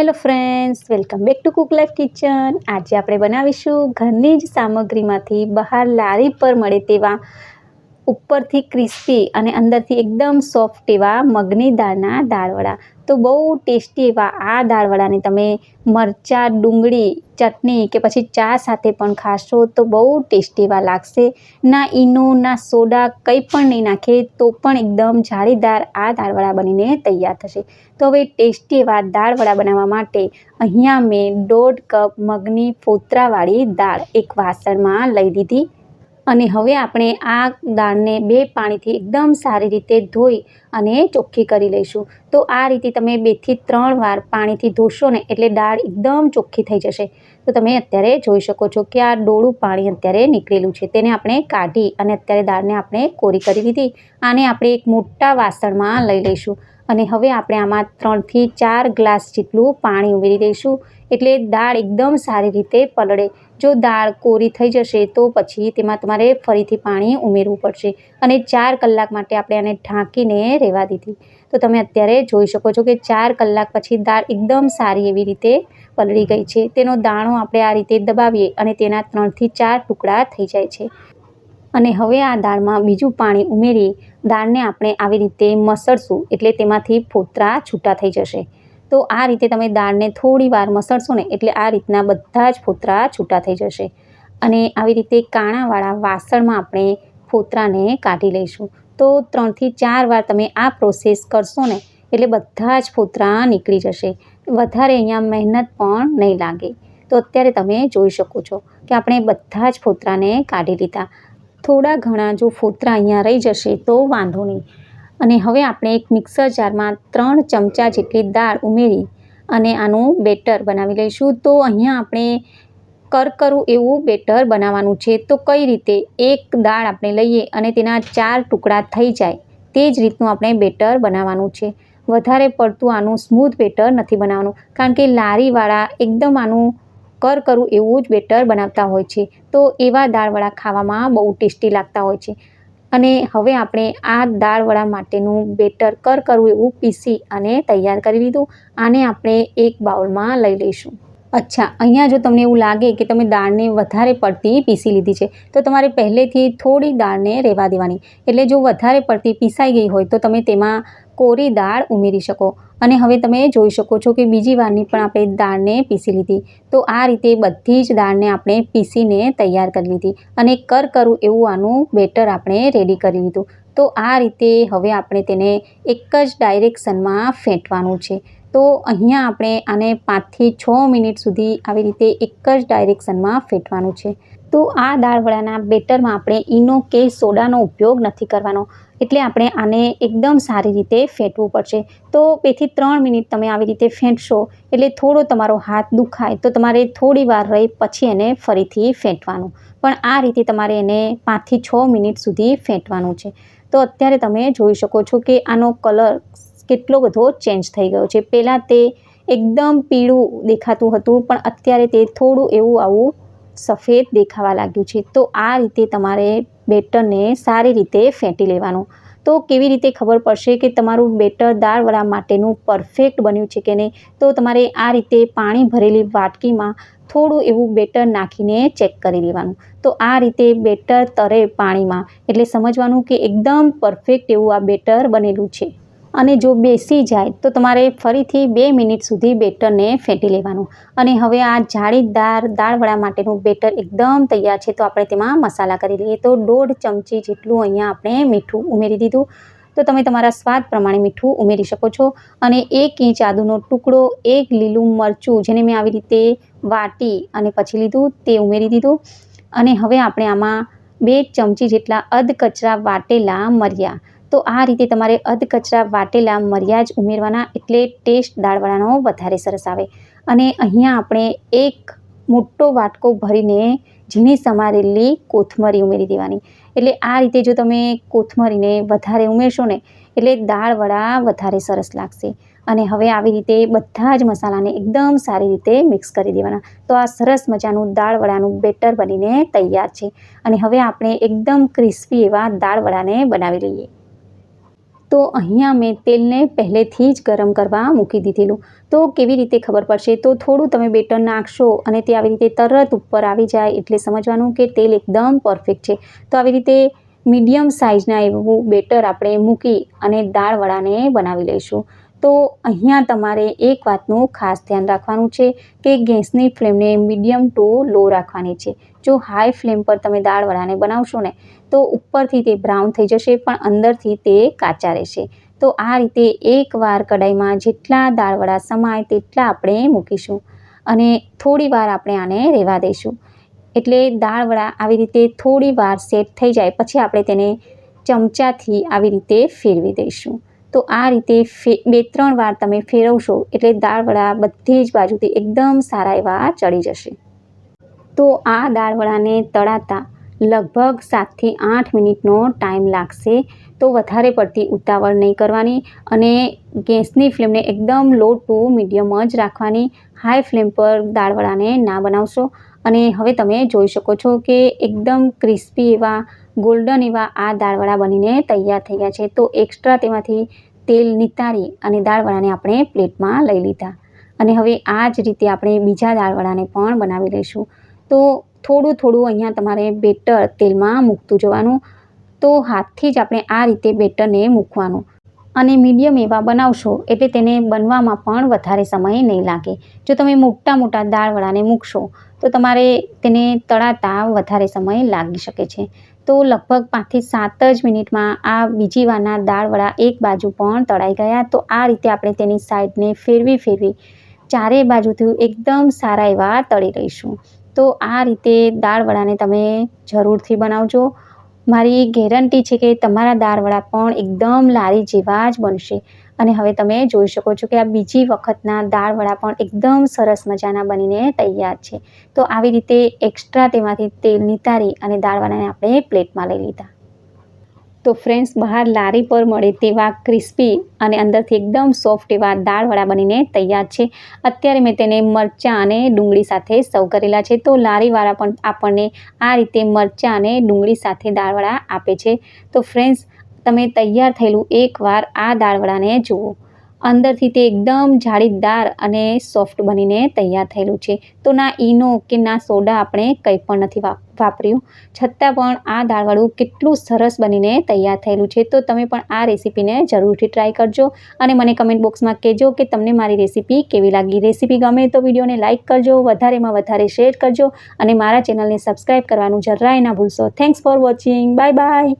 Hello friends welcome back to cook life kitchen આજે આપણે બનાવીશું ઘરની જ સામગ્રીમાંથી બહાર લારી પર મળે તેવા ઉપરથી ક્રિસ્પી અને અંદરથી એકદમ સોફ્ટ એવા મગની દાળના દાળવડા તો બહુ ટેસ્ટી એવા આ દાળવડાને તમે મરચાં, ડુંગળી, ચટણી કે પછી ચા સાથે પણ ખાશો તો બહુ ટેસ્ટી એવા લાગશે. ના ઈનો, ના સોડા, કંઈ પણ નહીં નાખે તો પણ એકદમ જાળીદાર આ દાળવડા બનીને તૈયાર થશે. તો હવે ટેસ્ટી એવા દાળવડા બનાવવા માટે અહીંયા મેં દોઢ કપ મગની ફોતરાવાળી દાળ એક વાસણમાં લઈ લીધી અને હવે આપણે આ દાળને બે પાણીથી એકદમ સારી રીતે ધોઈ અને ચોખ્ખી કરી લઈશું. તો આ રીતે તમે બેથી ત્રણ વાર પાણીથી ધોશો ને એટલે દાળ એકદમ ચોખ્ખી થઈ જશે. તો તમે અત્યારે જોઈ શકો છો કે આ ડોળું પાણી અત્યારે નીકળેલું છે. તેને આપણે કાઢી અને અત્યારે દાળને આપણે કોરી કરી દીધી આને આપણે એક મોટા વાસણમાં લઈ લઈશું. અને હવે આપણે આમાં ત્રણથી ચાર ગ્લાસ જેટલું પાણી ઉમેરી દઈશું. એટલે દાળ એકદમ સારી રીતે પલળે. જો દાળ કોરી થઈ જશે તો પછી તેમાં તમારે ફરીથી પાણી ઉમેરવું પડશે. અને ચાર કલાક માટે આપણે આને ઢાંકીને રહેવા દીધી. તો તમે અત્યારે જોઈ શકો છો કે ચાર કલાક પછી દાળ એકદમ સારી એવી રીતે પલળી ગઈ છે. તેનો દાણો આપણે આ રીતે દબાવીએ અને તેના ત્રણથી ચાર ટુકડા થઈ જાય છે. અને હવે આ દાળમાં બીજું પાણી ઉમેરી દાળને આપણે આવી રીતે મસળશું એટલે તેમાંથી ફોતરા છૂટા થઈ જશે. તો આ રીતે તમે દાળને થોડી વાર મસળશો ને એટલે આ રીતના બધા જ ફોતરા છૂટા થઈ જશે. અને આવી રીતે કાણાવાળા વાસણમાં આપણે ફોતરાને કાઢી લઈશું. તો ત્રણથી ચાર વાર તમે આ પ્રોસેસ કરશો ને એટલે બધા જ ફોતરા નીકળી જશે. વધારે અહીંયા મહેનત પણ નહીં લાગે. તો અત્યારે તમે જોઈ શકો છો કે આપણે બધા જ ફોતરાને કાઢી લીધા. થોડા ઘણા જો ફોતરા અહીંયા રહી જશે તો વાંધો નહીં. અને હવે આપણે એક મિક્સર જારમાં ત્રણ ચમચા જેટલી દાળ ઉમેરી અને આનું બેટર બનાવી લઈશું. તો અહીંયા આપણે કરકરું એવું બેટર બનાવવાનું છે. તો કઈ રીતે? એક દાળ આપણે લઈએ અને તેના ચાર ટુકડા થઈ જાય. તે જ રીતનું આપણે બેટર બનાવવાનું છે. વધારે પડતું આનું સ્મૂથ બેટર નથી બનાવવાનું. કારણ કે લારીવાળા એકદમ આનું કર કરું એવું જ બેટર બનાવતા હોય છે. તો એવા દાળવડા ખાવામાં બહુ ટેસ્ટી લાગતા હોય છે. અને હવે આપણે આ દાળવડા માટેનું બેટર કર કરવું એવું પીસી અને તૈયાર કરી લીધું. આને આપણે એક બાઉલમાં લઈ લઈશું. અચ્છા, અહીંયા જો તમને એવું લાગે કે તમે દાળને વધારે પડતી પીસી લીધી છે, તો તમારે પહેલેથી થોડી દાળને રહેવા દેવાની. એટલે જો વધારે પડતી પીસાઈ ગઈ હોય તો તમે તેમાં કોરી દાળ ઉમેરી શકો. અને હવે તમે જોઈ શકો છો કે બીજી વારની પણ આપણે દાળને પીસી લીધી. તો આ રીતે બધી જ દાળને આપણે પીસીને તૈયાર કરી લીધી. અને કર કરું એવું આનું બેટર આપણે રેડી કરી લીધું. તો આ રીતે હવે આપણે તેને એક જ ડાયરેક્શનમાં ફેંટવાનું છે. તો અહીંયા આપણે આને પાંચથી છ મિનિટ સુધી આવી રીતે એક જ ડાયરેક્શનમાં ફેંટવાનું છે. તો આ દાળવડાના બેટરમાં આપણે ઈનો કે સોડાનો ઉપયોગ નથી કરવાનો. એટલે આપણે આને એકદમ સારી રીતે ફેંટવું પડશે. તો બેથી ત્રણ મિનિટ તમે આવી રીતે ફેંટશો, એટલે થોડો તમારો હાથ દુખાય, તો તમારે થોડી વાર રહી પછી એને ફરીથી ફેંટવાનું. પણ આ રીતે તમારે એને પાંચથી છ મિનિટ સુધી ફેંટવાનું છે. તો અત્યારે તમે જોઈ શકો છો કે આનો કલર કેટલો બધો ચેન્જ થઈ ગયો છે. પહેલાં તે એકદમ પીળું દેખાતું હતું, પણ અત્યારે તે થોડું એવું આવું સફેદ દેખાવા લાગ્યું છે. તો આ રીતે તમારે બેટરને સારી રીતે ફેંટી લેવાનું. તો કેવી રીતે ખબર પડશે કે તમારું બેટર દાળવડા માટેનું પરફેક્ટ બન્યું છે કે નહીં? તો તમારે આ રીતે પાણી ભરેલી વાટકીમાં થોડું એવું બેટર નાખીને ચેક કરી લેવાનું. તો આ રીતે બેટર તરે પાણીમાં. એટલે સમજવાનું કે એકદમ પરફેક્ટ એવું આ બેટર બનેલું છે. અને જો બેસી જાય, તો તમારે ફરીથી બે મિનિટ સુધી બેટરને ફેંટી લેવાનું. અને હવે આ જાળીદાર દાળવડા માટેનું બેટર એકદમ તૈયાર છે, તો આપણે તેમાં મસાલા કરી લઈએ. તો દોઢ ચમચી જેટલું અહીંયા આપણે મીઠું ઉમેરી દીધું. તો તમે તમારા સ્વાદ પ્રમાણે મીઠું ઉમેરી શકો છો. અને એક ઇંચ આદુનો ટુકડો એક લીલું મરચું, જેને મેં આવી રીતે વાટી અને પછી લીધું તે ઉમેરી દીધું. અને હવે આપણે આમાં બે ચમચી જેટલા અધકચરા વાટેલા મર્યા. તો આ રીતે તમારે અધકચરા વાટેલા મર્યા ઉમેરવાના એટલે ટેસ્ટ દાળવડાનો વધારે સરસ આવે. અને અહીંયા આપણે એક મોટો વાટકો ભરીને ઝીણી સમારેલી કોથમરી ઉમેરી દેવાની. એટલે આ રીતે જો તમે કોથમરીને વધારે ઉમેરશો ને, એટલે દાળવડા વધારે સરસ લાગશે. અને હવે આવી રીતે બધા જ મસાલાને એકદમ સારી રીતે મિક્સ કરી દેવાના. તો આ સરસ મજાનું દાળવડાનું બેટર બનીને તૈયાર છે. અને હવે આપણે એકદમ ક્રિસ્પી એવા દાળવડાને બનાવી લઈએ. તો અહીંયા મેં તેલને પહેલેથી જ ગરમ કરવા મૂકી દીધેલું. તો કેવી રીતે ખબર પડશે? તો થોડું તમે બેટર નાખશો અને તે આવી રીતે તરત ઉપર આવી જાય એટલે સમજવાનું કે તેલ એકદમ પરફેક્ટ છે. તો આવી રીતે મીડિયમ સાઇઝના એવું બેટર આપણે મૂકી અને દાળવડાને બનાવી લઈશું. તો અહીંયા તમારે એક વાતનું ખાસ ધ્યાન રાખવાનું છે કે ગેસની ફ્લેમને મીડિયમ ટુ લો રાખવાની છે. જો હાઈ ફ્લેમ પર તમે દાળ વડાને બનાવશો ને, તો ઉપરથી તે બ્રાઉન થઈ જશે, પણ અંદરથી તે કાચા રહેશે. તો આ રીતે એકવાર કડાઈમાં જેટલા દાળવડા સમાય તેટલા આપણે મૂકીશું અને થોડી વાર આપણે આને રહેવા દઈશું. એટલે દાળવડા આવી રીતે થોડી વાર સેટ થઈ જાય, પછી આપણે તેને ચમચાથી આવી રીતે ફેરવી દઈશું. તો આ રીતે બે ત્રણ વાર તમે ફેરવશો એટલે દાળવડા બધી જ બાજુથી એકદમ સારા એવા ચડી જશે. તો આ દાળવડાને તળાતા લગભગ સાતથી આઠ મિનિટનો ટાઈમ લાગશે. તો વધારે પડતી ઉતાવળ નહીં કરવાની અને ગેસની ફ્લેમને એકદમ લો ટુ મીડિયમ જ રાખવાની. હાઈ ફ્લેમ પર દાળવડાને ના બનાવશો. અને હવે તમે જોઈ શકો છો કે એકદમ ક્રિસ્પી એવા ગોલ્ડન એવા આ દાળવડા બનીને તૈયાર થઈ ગયા છે. તો એક્સ્ટ્રા તેમાંથી તેલ નિતારી અને દાળવડાને આપણે પ્લેટમાં લઈ લીધા. અને હવે આ જ રીતે આપણે બીજા દાળવડાને પણ બનાવી લઈશું. તો થોડું થોડું અહીંયા તમારે બેટર તેલમાં મૂકતું જવાનું. તો હાથથી જ આપણે આ રીતે બેટરને મૂકવાનું. અને મીડિયમ એવા બનાવશો એટલે તેને બનવામાં પણ વધારે સમય નહીં લાગે. જો તમે મોટા મોટા દાળવડાને મૂકશો તો તમારે તેને તળાતા વધારે સમય લાગી શકે છે. તો લગભગ પાંચથી સાત જ મિનિટમાં આ બીજી વારના દાળવડા એક બાજુ પણ તળાઈ ગયા. તો આ રીતે આપણે તેની સાઈડને ફેરવી ફેરવી ચારે બાજુથી એકદમ સારા એવા તળી લઈશું. તો આ રીતે દાળવડાને તમે જરૂરથી બનાવજો. મારી ગેરંટી છે કે તમારા દાળવડા પણ એકદમ લારી જેવા જ બનશે. અને હવે તમે જોઈ શકો છો કે આ બીજી વખતના દાળવડા પણ એકદમ સરસ મજાના બનીને તૈયાર છે. તો આવી રીતે એક્સ્ટ્રા તેમાંથી તેલ નિતારી અને દાળવડાને આપણે પ્લેટમાં લઈ લીધા. તો ફ્રેન્ડ્સ બહાર લારી પર મળે તેવા ક્રિસ્પી અને અંદરથી એકદમ સોફ્ટ એવા દાળવડા બનીને તૈયાર છે. અત્યારે મેં તેને મરચાં અને ડુંગળી સાથે સર્વ કરેલા છે. તો લારીવાળા પણ આપણને આ રીતે મરચાં અને ડુંગળી સાથે દાળવડા આપે છે. તો ફ્રેન્ડ્સ તમે તૈયાર થયેલું એકવાર આ દાળવડાને જુઓ. અંદરથી તે એકદમ જાળીદાર અને સોફ્ટ બનીને તૈયાર થયેલું છે. તો ના ઈનો કે ના સોડા આપણે કંઈ પણ નથી વાપર્યું. છતાં પણ આ દાળવાળું કેટલું સરસ બનીને તૈયાર થયેલું છે. તો તમે પણ આ રેસીપીને જરૂરથી ટ્રાય કરજો અને મને કમેન્ટ બોક્સમાં કહેજો કે તમને મારી રેસીપી કેવી લાગી. રેસીપી ગમે તો વિડીયોને લાઇક કરજો, વધારેમાં વધારે શેર કરજો અને મારા ચેનલને સબસ્ક્રાઈબ કરવાનું જરાય ના ભૂલશો. Thanks for watching bye bye